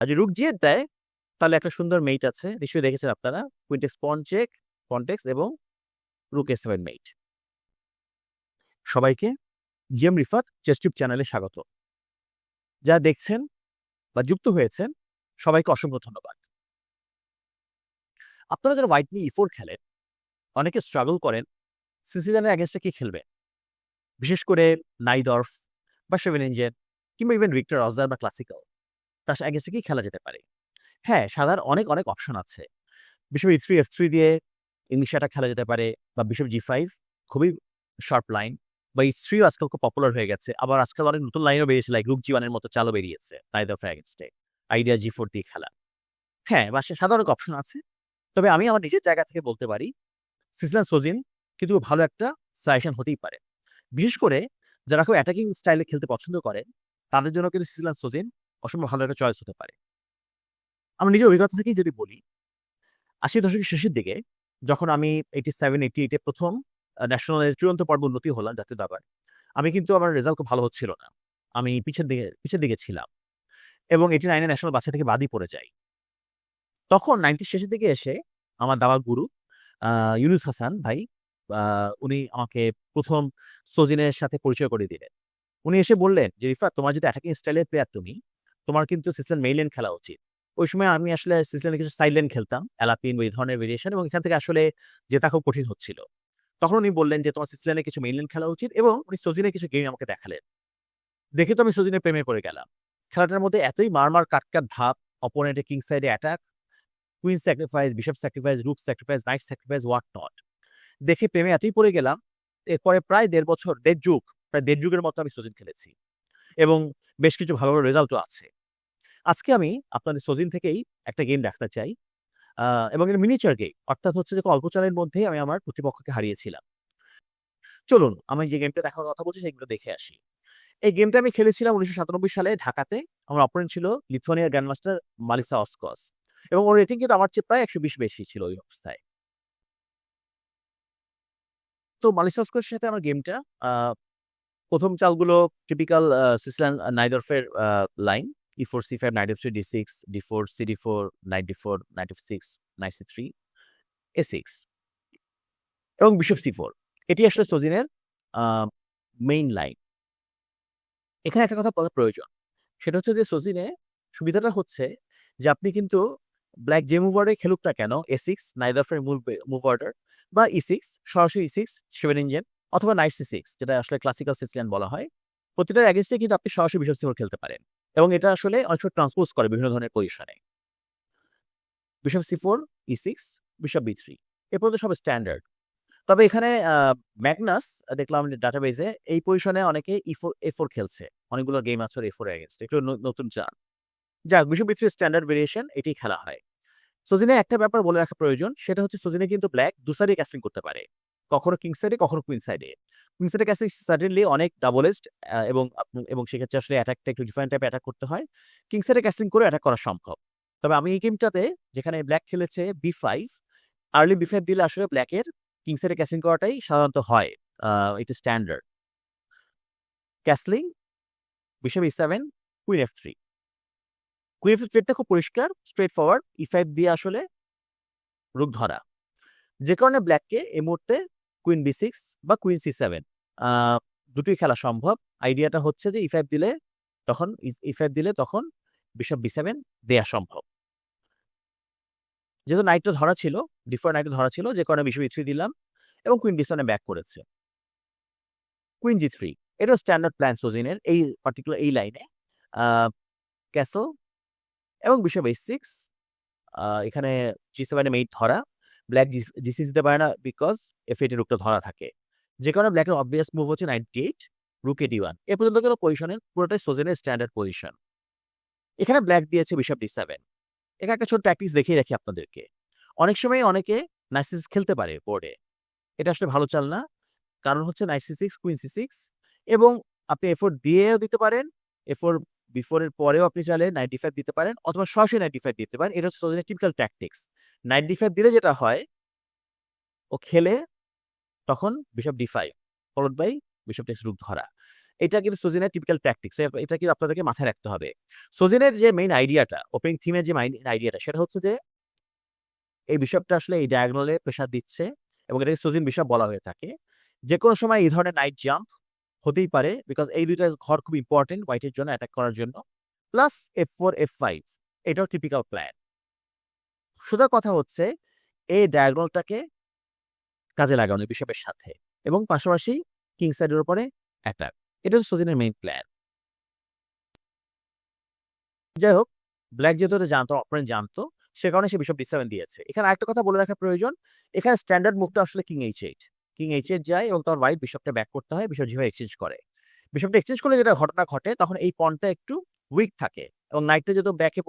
আর যদি রুক জিয়ে দেয়, তাহলে একটা সুন্দর মেইট আছে। নিশ্চয়ই দেখেছেন আপনারা কুইন্টেক্স পনচেক পন্টেক্স এবং রুক সেভেন মেইট সবাইকে জিএম রিফাত চেস্টিউব চ্যানেলে স্বাগত। যা দেখছেন বা যুক্ত হয়েছেন, সবাইকে অসংখ্য ধন্যবাদ। আপনারা যারা হোয়াইট নি ইফোর খেলেন, অনেকে স্ট্রাগল করেন সিসিলিয়ানের অ্যাগেন্স্টে কি খেলবে? বিশেষ করে নাইদর্ফ বা সেভেন ইঞ্জেন কিংবা ইভেন ভিক্টর অজার বা ক্লাসিক্যাল তার অ্যাগেন্স্টে কি খেলা যেতে পারে। হ্যাঁ সাদার অনেক অনেক অপশন আছে। বিশেষ ই থ্রি এফ থ্রি দিয়ে ইংলিশ অ্যাটাক খেলা যেতে পারে বা বিশেষ জি ফাইভ খুবই শার্প লাইন বা ই থ্রিও আজকাল খুব পপুলার হয়ে গেছে। আবার আজকাল অনেক নতুন লাইনও বেরিয়েছে লাইক রুক জিওয়ানের মতো চালও বেরিয়েছে নাইদর্ফ অ্যাগেন্স্টে আইডিয়া জি ফোর দিয়ে খেলা। হ্যাঁ বা সে সাধারণ অপশন আছে। তবে আমি আমার নিজের জায়গা থেকে বলতে পারি সিসলান সোজিন কিন্তু ভালো একটা সাজেশন হতেই পারে। বিশেষ করে যারা খুব অ্যাটাকিং স্টাইলে খেলতে পছন্দ করেন তাদের জন্য কিন্তু সিসলান সোজিন অসম্ভব ভালো একটা চয়েস হতে পারে। আমার নিজের অভিজ্ঞতা থেকেই যদি বলি আশি দশকের শেষের দিকে যখন আমি এইটি সেভেন এইটি এইটে প্রথম ন্যাশনালের চূড়ান্ত পর্ব উন্নতি হলাম জাতীয় দাবার আমি কিন্তু আমার রেজাল্ট খুব ভালো হচ্ছিল না। আমি পিছের দিকে পিছের দিকে ছিলাম এবং এটি নাইনে ন্যাশনাল বাচ্চা থেকে বাদই পড়ে যাই। তখন নাইনটির শেষের দিকে এসে আমার দাবার গুরু ইউনুস হাসান ভাই উনি আমাকে প্রথম সজিনের সাথে পরিচয় করে দিলেন। উনি এসে বললেন যে রিফা তোমার যদি অ্যাটাকিং স্টাইলের প্লেয়ার তুমি তোমার কিন্তু সিসলেন মেইলেন খেলা উচিত। ওই সময় আমি আসলে সিসলেনে কিছু সাইলেন খেলতাম অ্যালাপিন এই ধরনের ভেরিয়েশন এবং এখান থেকে আসলে জেতা খুব কঠিন হচ্ছিল। তখন উনি বললেন যে, তোমার সিসলেনে কিছু মেইনলেন খেলা উচিত এবং উনি সজিনের কিছু গেম আমাকে দেখালেন। দেখে তো আমি সজিনের প্রেমে পড়ে গেলাম। খেলাটার মধ্যে এতই মারমার কাটকাট ভাব অপোনেন্টের কিং সাইডে attack queen sacrifice bishop sacrifice rook sacrifice knight sacrifice what not দেখে প্রেমে এতই পড়ে গেলাম, এরপরে প্রায় দেড় বছর, দেড় যুগ, প্রায় দেড় যুগের মতো আমি সজিন খেলেছি। এবং বেশ কিছু ভালো ভালো রেজাল্টও আছে। আজকে আমি আপনাদের সজিন থেকেই একটা গেম দেখাতে চাই। এবং এর মিনিচার গেম অর্থাৎ হচ্ছে যে অল্প চালের মধ্যেই আমি আমার প্রতিপক্ষকে হারিয়েছিলাম। চলুন, আমি যে গেমটা দেখার কথা বলছি, সেগুলো দেখে আসি। এই গেমটা আমি খেলেছিলাম উনিশশো সাতানব্বই সালে ঢাকাতে। আমার অপোনেন্ট ছিল লিথুয়ানিয়ার গ্র্যান্ডমাস্টার মালিসা অসকস এবং ওর রেটিং কিন্তু আমার চেয়ে প্রায় একশো বিশ বেশি ছিল ওই অবস্থায়। তো মালিসা অসকসের সাথে আমার গেমটা প্রথম চালগুলো typical Sicilian নাইদরফের line E four C five knight three D six D four C D four knight D four knight six knight three A six এবং বিশপ সি ফোর এটি আসলে সজিনের মেইন লাইন এখানে একটা কথা বলা প্রয়োজন। সেটা হচ্ছে যে সজিনে সুবিধাটা হচ্ছে যে আপনি কিন্তু ব্ল্যাক যে মুভ অর্ডারে খেলুক না কেন এ সিক্স নাইদারফের মূল মুভ অর্ডার বা ই সিক্স সরাসরি ই সিক্স সেভেন ইঞ্জিন অথবা নাইট সি সিক্স, যেটা আসলে ক্লাসিক্যাল সিক্সলিয়ান বলা হয়, প্রতিটার অ্যাগেন্স্টে কিন্তু আপনি সরাসরি বিশপ সিফোর খেলতে পারেন। এবং এটা আসলে অনেক সময় ট্রান্সপোজ করে বিভিন্ন ধরনের পজিশনে bishop C four, E six bishop B three, এ পর্যন্ত সব স্ট্যান্ডার্ড তবে এখানে ম্যাগনাস দেখলাম ডাটাবেজে এই পজিশনে অনেকে ই ফোর, এ ফোর খেলছে। অনেকগুলো গেম আছে এ ফোর অ্যাগেন্স্ট একটু নতুন চান। যাক bishop B three standard variation এটি খেলা হয়। সজিনে একটা ব্যাপার বলে রাখা প্রয়োজন, সেটা হচ্ছে সজিনে কিন্তু ব্ল্যাক দু সাইডে ক্যাস্টিং করতে পারে। কখনো কিং সাইডে কখনো কুইন সাইডে কুইন সাইডে ক্যাস্টিং সার্টেনলি অনেক ডাবলেস্ট এবং এবং সেক্ষেত্রে আসলে অ্যাটাকটা একটু ডিফারেন্ট টাইপে অ্যাটাক করতে হয়। কিং সাইডে ক্যাস্টিং করে অ্যাটাক করা সম্ভব। তবে আমি এই গেমটাতে যেখানে ব্ল্যাক খেলেছে B five early B five দিলে আসলে ব্ল্যাকের কিং সাইডে ক্যাস্টিং করাটাই সাধারণত হয় এটা standard castling bishop E seven queen F three queen F থ্রিটা খুব পরিষ্কার স্ট্রেট ফরওয়ার্ড ই ফাইভ দিয়ে আসলে রুক ধরা। যে কারণে ব্ল্যাককে এই মুহূর্তে কুইন বি সিক্স বা কুইন সি সেভেন দুটোই খেলা সম্ভব। আইডিয়াটা হচ্ছে যে ই ফাইভ দিলে তখন ই ফাইভ দিলে তখন বিশপ বি সেভেন দেয়া সম্ভব। যেহেতু নাইটটা ধরা ছিল ডিফার নাইটটা ধরা ছিল, যে কারণে বিশপ ই থ্রি দিলাম এবং কুইন বি সেভেনে ব্যাক করেছে। কুইন জি থ্রি এটা স্ট্যান্ডার্ড প্ল্যান সোজিনের এই পার্টিকুলার এই লাইনে ক্যাসল এবং বিশপ এইচ সিক্স এখানে জি সেভেনে মেইট ধরা। ব্ল্যাক জি সিক্স দিতে পারে না বিকজ এফ এইটের রুকটা ধরা থাকে। যে কারণে ব্ল্যাকের অবভিয়াস মুভ হচ্ছে ninety eight rook a d one এ পর্যন্ত গেল পজিশনের পুরোটাই সোজেনের স্ট্যান্ডার্ড পজিশন এখানে ব্ল্যাক দিয়েছে বিশপ ডি সেভেন এখানে একটা ছোট প্র্যাকটিস দেখিয়ে রাখি আপনাদেরকে। অনেক সময় অনেকে নাইসিস খেলতে পারে বোর্ডে এটা আসলে ভালো চাল না। কারণ হচ্ছে knight c six queen c six এবং আপনি এফোর দিয়েও দিতে পারেন এফোর বিফোরের পরেও আপনি চাইলে নাইট ডিফাইভ দিতে পারেন অথবা সরাসরি নাইট ডিফাইভ দিতে পারেন। এটা হচ্ছে টিপিক্যাল ট্যাকটিক্স নাইট ডিফাইভ দিলে যেটা হয়, ও খেলে তখন bishop d five followed by bishop takes rook ধরা। এটা কিন্তু সোজিনের টিপিক্যাল ট্যাকটিক্স এটা কিন্তু আপনাদেরকে মাথায় রাখতে হবে। সোজিনের যে মেইন আইডিয়াটা ওপেনিং থিমের যে মেইন আইডিয়াটা সেটা হচ্ছে যে, এই বিশপটা আসলে এই ডায়াগনলে প্রেশার দিচ্ছে এবং এটাকে সোজিন বিশপ বলা হয়ে থাকে। যে কোনো সময় এই ধরনের নাইট জাম্প হতেই পারে বিকজ এই দুইটা ঘর খুব ইম্পর্টেন্ট হোয়াইটের জন্য অ্যাটাক করার জন্য। Plus f four f five এটাও টিপিক্যাল প্ল্যান সোজা কথা হচ্ছে, এই ডায়াগনালটাকে কাজে লাগানো বিশপের সাথে এবং পাশাপাশি কিং সাইডের উপরে অ্যাটাক এটা হচ্ছে সজিনের মেইন প্ল্যান যাই হোক ব্ল্যাক যেহেতু জানতো অপরেন্ট জানতো, সে কারণে সে বিশপ ডি সেভেন দিয়েছে। এখানে আরেকটা কথা বলে রাখা প্রয়োজন, এখানে স্ট্যান্ডার্ড মুভটা আসলে king h eight king h যায় এবং তার হোয়াইট বিশপটা ব্যাক করতে হয় বিশপ যেভাবে এক্সচেঞ্জ করে। বিশপটা এক্সচেঞ্জ করলে যেটা ঘটনা ঘটে, তখন এই পনটা একটু উইক থাকে এবং নাইটটা যেহেতু ব্যাকে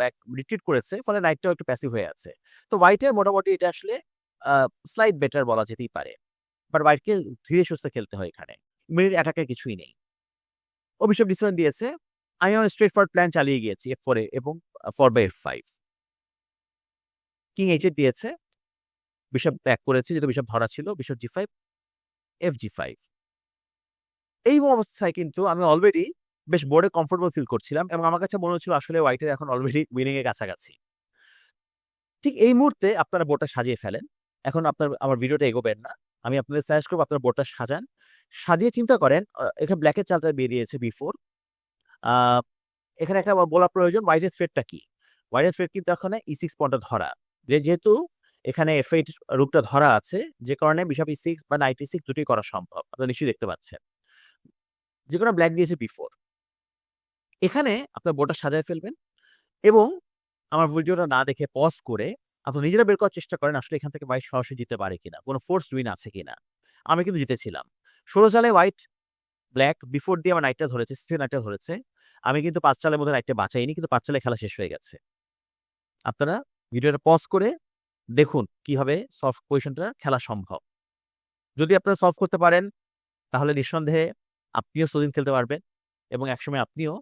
ব্যাক রিট্রিট করেছে, ফলে নাইটটাও একটু প্যাসিভ হয়ে আছে। তো হোয়াইটের মোটামুটি এটা আসলে স্লাইড বেটার বলা যেতেই পারে। বাট হোয়াইটকে ধীরে সুস্থে খেলতে হয় এখানে। মিনিট অ্যাটাকের কিছুই নেই। ও অভিষেক ডিসিশন দিয়েছে আমি আমার স্ট্রেট ফরওয়ার্ড প্ল্যান চালিয়ে গিয়েছি এফ ফোরে এবং four by f five king h দিয়েছে বিশপ ব্যাক করেছে, যেহেতু বিশপ ধরা ছিল, bishop g five f g five এই অবস্থায় কিন্তু আমি অলরেডি বেশ বোর্ডে কমফোর্টেবল ফিল করছিলাম এবং আমার কাছে মনে হচ্ছিল আসলে হোয়াইটের এখন অলরেডি উইনিং এর কাছাকাছি। ঠিক এই মুহূর্তে আপনারা বোর্ডটা সাজিয়ে ফেলেন। এখন আপনার, আমার ভিডিওটা এগোবেন না। আমি আপনাদের সাজেস্ট করব আপনার বোর্ডটা সাজান। সাজিয়ে চিন্তা করেন এখানে ব্ল্যাকের চালটা বেরিয়েছে বিফোর এখানে একটা বলা প্রয়োজন হোয়াইটের ফেটটা কি? হোয়াইটের ফেট কিন্তু এখানে ই সিক্স পয়েন্টটা ধরা। যেহেতু এখানে এফ এইট রূপটা ধরা আছে। যে কারণে বিশপ ই সিক্স বা নাইট সিক্স দুটোই করা সম্ভব। আপনারা নিশ্চয়ই দেখতে পাচ্ছেন। যে কোনো ব্ল্যাক দিয়েছে বিফোর এখানে আপনার বোর্ডটা সাজায় ফেলবেন এবং আমার ভিডিওটা না দেখে পজ করে আপনি নিজেরা বের করার চেষ্টা করেন আসলে এখান থেকে হোয়াইট সরাসরি জিতে পারে কিনা, কোনো ফোর্স উইন আছে কিনা। আমি কিন্তু জিতেছিলাম। ষোলো সালে হোয়াইট ব্ল্যাক বিফোর দিয়ে আমার নাইটটা ধরেছে সিক্সটি নাইটটা ধরেছে। আমি কিন্তু পাঁচ চালের মধ্যে নাইটটা বাঁচাইনি, কিন্তু পাঁচ চালে খেলা শেষ হয়ে গেছে। আপনারা ভিডিওটা পজ করে দেখুন কীভাবে সলভ পজিশনটা খেলা সম্ভব। যদি আপনারা সলভ করতে পারেন, তাহলে নিঃসন্দেহে আপনিও সদিন খেলতে পারবেন এবং একসময় আপনিও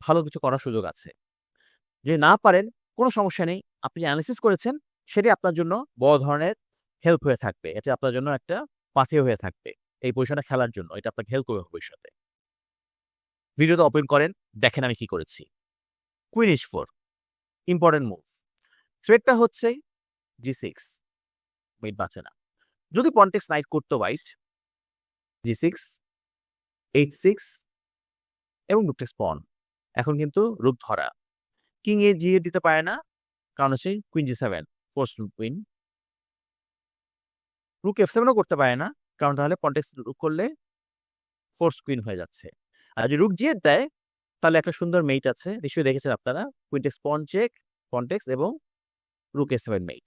ভালো কিছু করার সুযোগ আছে। যদি না পারেন, কোনো সমস্যা নেই। আপনি অ্যানালিসিস করেছেন, সেটি আপনার জন্য বড় ধরনের হেল্প হয়ে থাকবে। এটা আপনার জন্য একটা পাথে হয়ে থাকবে এই পজিশনটা খেলার জন্য। এটা আপনাকে হেল্প করবে ভবিষ্যতে। ভিডিওটা ওপেন করেন, দেখেন আমি কি করেছি। Queen is four important move থ্রেডটা হচ্ছে জি সিক্স মিট বাঁচে না। যদি পন্টেক্স নাইট করতো white g six h six এবং রুকটেক্স পন এখন কিন্তু রূপ ধরা। কিং এ জিয়ে দিতে পারে না, কারণ হচ্ছে queen g seven force queen rook f সেভেনও করতে পারে না, কারণ তাহলে পন্টেক্স রুক করলে ফোর্স কুইন হয়ে যাচ্ছে। আর যদি রুক জিয়ে দেয়, তাহলে একটা সুন্দর মেইট আছে। নিশ্চয়ই দেখেছেন আপনারা কুইনটেক্স পন চেক পন্টেক্স এবং রুক এ সেভেন মেইট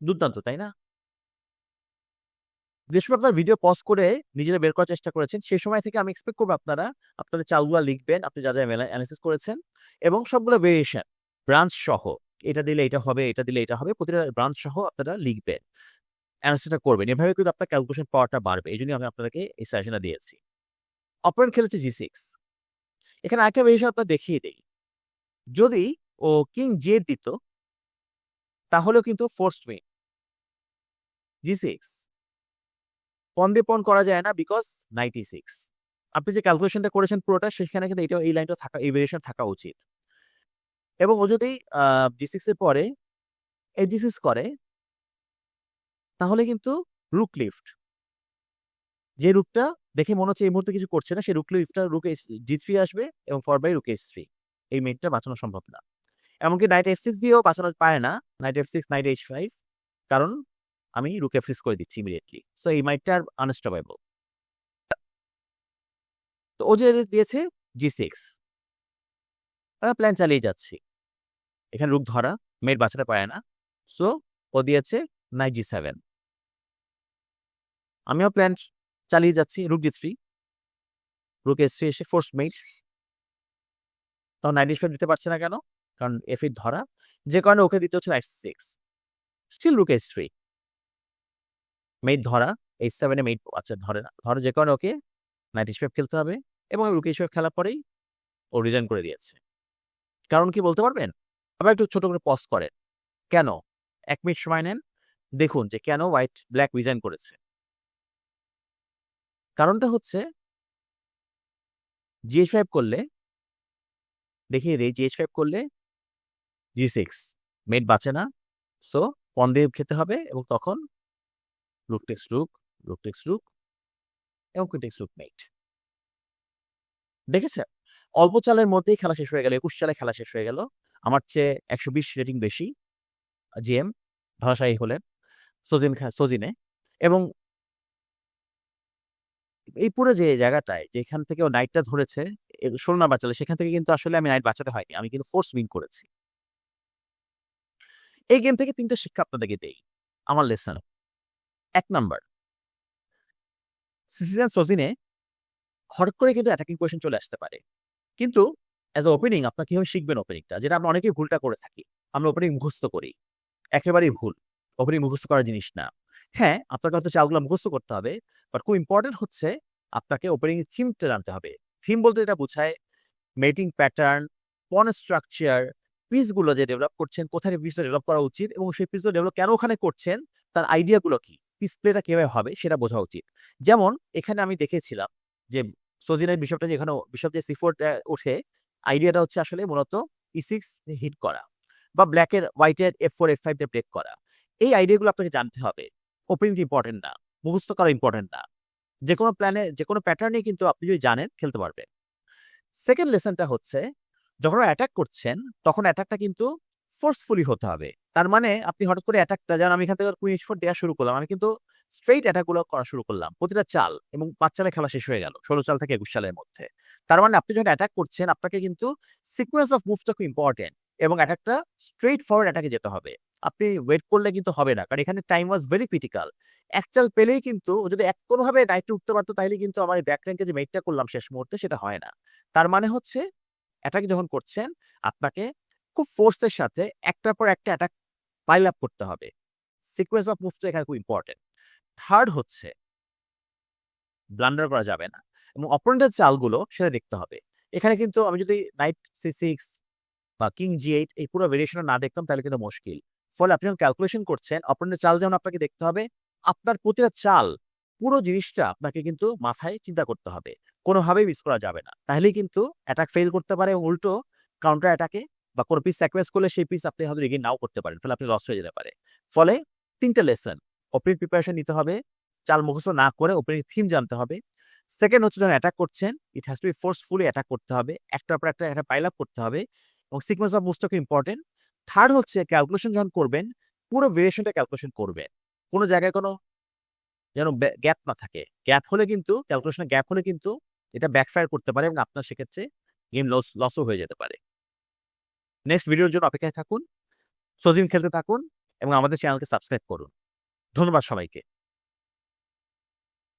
দুর্দান্ত, তাই না? যেসব আপনার ভিডিও পজ করে নিজেরা বের করার চেষ্টা করেছেন, সেই সময় থেকে আমি এক্সপেক্ট করব আপনারা আপনাদের চালগুলো লিখবেন, আপনি যা যা অ্যানালিসিস করেছেন এবং সবগুলো ভেরিয়েশন ব্রাঞ্চ সহ, এটা দিলে এটা হবে, এটা দিলে এটা হবে, প্রতিটা ব্রাঞ্চ সহ আপনারা লিখবেন অ্যানালিসিসটা করবেন, এভাবে কিন্তু আপনার ক্যালকুলেশন পাওয়ারটা বাড়বে, এই জন্য আমি আপনাদেরকে এই সাজেশনটা দিয়েছি। অপারেন্ট খেলেছে জি সিক্স এখানে আরেকটা ভেরিয়েশন আপনার দেখিয়ে দিই, যদি ও কিং জে দিত, তাহলেও কিন্তু ফোর্স উইন জি সিক্স পন দিয়ে পন করা যায় না বিকজ নাইনটি সিক্স আপনি যে ক্যালকুলেশনটা করেছেন পুরোটা, সেখানে কিন্তু এটা এই লাইনটা থাকা, এই ভেরিয়েশন থাকা উচিত। এবং ও যদি জি সিক্স এর পরে এই জি সিক্স করে, তাহলে কিন্তু রুক লিফট যে রুকটা দেখে মনে হচ্ছে এই মুহূর্তে কিছু করছে না সেই রুক লিফটটা রুক জি থ্রি আসবে এবং for by rook s three এই মেটটা বাঁচানো সম্ভব না। এমনকি নাইট এফ সিক্স দিয়েও বাঁচানো পায় না। Knight f six knight h five কারণ আমি রুক সিক্স করে দিচ্ছি ইমিডিয়েটলি সো এই মাইটটা আর তো ও যে দিয়েছে জি সিক্স প্ল্যান চালিয়ে যাচ্ছি। এখানে রুক ধরা মেট বাঁচাতে পারে না। সো ও দিয়েছে নাইট জি সেভেন আমিও প্ল্যান চালিয়ে যাচ্ছি rook g three rook s three এসে ফোর্স মেট তখন নাইট ফাইভ দিতে পারছে না কেন? কারণ এফ ধরা। যে কারণে ওকে দিতে হচ্ছে knight six still rook s three mate ধরা এইট সেভেনে মেট আচ্ছা ধরে না। ধরে যে কারণে ওকে নাইট ফাইভ খেলতে হবে এবং রুক ফাইভ খেলার পরেই ও রিজাইন করে দিয়েছে। কারণ কি বলতে পারবেন? আবার একটু ছোট করে পজ করেন। কেন? এক মিনিট সময় নেন। দেখুন যে কেন হোয়াইট ব্ল্যাক রিজাইন করেছে। কারণটা হচ্ছে জিএইচ ফাইভ করলে দেখিয়ে দিই জিএইচ ফাইভ করলে জি সিক্স মেট বাঁচে না। সো পন দিয়ে খেতে হবে এবং তখন রুক টেক্স রুক রুক টেক্স রুক এবং কুইটেক্স রুক মেট দেখেছেন? অল্প চালের মধ্যেই খেলা শেষ হয়ে গেল, একুশ চালে খেলা শেষ হয়ে গেল। আমার চেয়ে একশো বিশ রেটিং বেশি, জিএম ভাষাই হলেন, সজিন সজিনে। এবং এই পুরো যে জায়গাটায়, যেখান থেকে ও নাইটটা ধরেছে ষোলো না বাঁচালে সেখান থেকে কিন্তু আসলে আমি নাইট বাঁচাতে হয়নি, আমি কিন্তু ফোর্স উইন করেছি। এই গেম থেকে তিনটা শিক্ষা আপনাদেরকে দেই, আমার লেসন এক নাম্বার। সিসিজান সজিনে হঠাৎ করে কিন্তু অ্যাটাকিং পজিশন চলে আসতে পারে। কিন্তু অ্যাজ আ ওপেনিং আপনার কীভাবে শিখবেন ওপেনিংটা যেটা আমরা অনেকেই ভুলটা করে থাকি। আমরা ওপেনিং মুখস্থ করি। একেবারেই ভুল। ওপেনিং মুখস্থ করার জিনিস না। হ্যাঁ আপনাকে হয়তো চালগুলো মুখস্থ করতে হবে বাট খুব ইম্পর্টেন্ট হচ্ছে আপনাকে ওপেনিং থিমটা জানতে হবে। থিম বলতে এটা বোঝায় মেটিং প্যাটার্ন পন স্ট্রাকচার পিসগুলো যে ডেভেলপ করছেন, কোথায় পিসটা ডেভেলপ করা উচিত এবং সেই পিসগুলো ডেভেলপ কেন ওখানে করছেন, তার আইডিয়াগুলো কি? পিস প্লেটা কীভাবে হবে সেটা বোঝা উচিত। যেমন এখানে আমি দেখেছিলাম যে সজিনের বিশপটা যেখানে বিশপ যে সিফোর ওঠে আইডিয়াটা হচ্ছে আসলে মূলত ই সিক্স হিট করা বা ব্ল্যাকের হোয়াইটের f four f five break করা। এই আইডিয়াগুলো আপনাকে জানতে হবে। ওপেনিং ইম্পর্টেন্ট না, মুখস্থ করা ইম্পর্টেন্ট না। যে কোনো প্ল্যানে যে কোনো প্যাটার্নে কিন্তু আপনি যদি জানেন, খেলতে পারবেন। সেকেন্ড লেসনটা হচ্ছে, যখন অ্যাটাক করছেন, তখন অ্যাটাকটা কিন্তু ফোর্সফুলি হতে হবে। তার মানে আপনি হঠাৎ করে অ্যাটাকটা যেমন আমি এখান থেকে কুইন ফোর দেওয়া শুরু করলাম, আমি কিন্তু স্ট্রেইট অ্যাটাকগুলো করা শুরু করলাম। প্রতিটা চাল এবং পাঁচ চালে খেলা শেষ হয়ে গেল, ষোলো চাল থেকে একুশ চালের মধ্যে। তার মানে আপনি যখন অ্যাটাক করছেন, আপনাকে কিন্তু সিকোয়েন্স অফ মুভটা খুব ইম্পর্টেন্ট এবং অ্যাটাকটা স্ট্রেইট ফরওয়ার্ড অ্যাটাকে যেতে হবে। আপনি ওয়েট করলে কিন্তু হবে না, কারণ এখানে টাইম ওয়াজ ভেরি ক্রিটিক্যাল এক চাল পেলেই কিন্তু যদি এক কোনোভাবে নাইটে উঠতে পারতো তাহলে কিন্তু আমার ব্যাক র্যাঙ্কে যে মেটটা করলাম শেষ মুহূর্তে, সেটা হয় না। তার মানে হচ্ছে অ্যাটাক যখন করছেন, আপনাকে খুব ফোর্সের সাথে একটার পর একটা অ্যাটাক পাইল আপ করতে হবে। সিকোয়েন্স অফ মুভসটা এখানে খুব ইম্পর্টেন্ট থার্ড হচ্ছে ব্লান্ডার করা যাবে না এবং অপোনেন্টের চালগুলো সেটা দেখতে হবে। এখানে কিন্তু আমি যদি নাইট সি সিক্স বা কিং জি এইট এই পুরো ভেরিয়েশন না দেখতাম তাহলে কিন্তু মুশকিল। ফলে আপনি যখন ক্যালকুলেশন করছেন অপোনেন্টের চাল যেমন আপনাকে দেখতে হবে, আপনার প্রতিটা চাল, পুরো জিনিসটা আপনাকে কিন্তু মাথায় চিন্তা করতে হবে। কোনোভাবেই মিস করা যাবে না। তাহলেই কিন্তু অ্যাটাক ফেল করতে পারে এবং উল্টো কাউন্টার অ্যাটাকে বা কোনো পিস স্যাক্রিফাইস করলে সেই পিস আপনি হয়তো রিগেন নাও করতে পারেন ফলে আপনি লস হয়ে যেতে পারে। ফলে তিনটে লেসন ওপেনিং প্রিপারেশন নিতে হবে, চাল মুখস্থ না করে ওপেনিং থিম জানতে হবে। সেকেন্ড হচ্ছে যখন অ্যাটাক করছেন it has to be forcefully attack করতে হবে একটার পর একটা একটা পাইল আপ করতে হবে এবং সিকোয়েন্স অফ মুভসটা খুব ইম্পর্টেন্ট থার্ড হচ্ছে ক্যালকুলেশন যখন করবেন, পুরো ভেরিয়েশনটা ক্যালকুলেশন করবেন। কোনো জায়গায় কোনো যেন গ্যাপ না থাকে। গ্যাপ হলে কিন্তু ক্যালকুলেশনে গ্যাপ হলে কিন্তু এটা ব্যাকফায়ার করতে পারে এবং আপনার সেক্ষেত্রে গেম লস লসও হয়ে যেতে পারে। নেক্সট ভিডিওর জন্য অপেক্ষায় থাকুন, সজিন খেলতে থাকুন এবং আমাদের চ্যানেলকে সাবস্ক্রাইব করুন। ধন্যবাদ সবাইকে।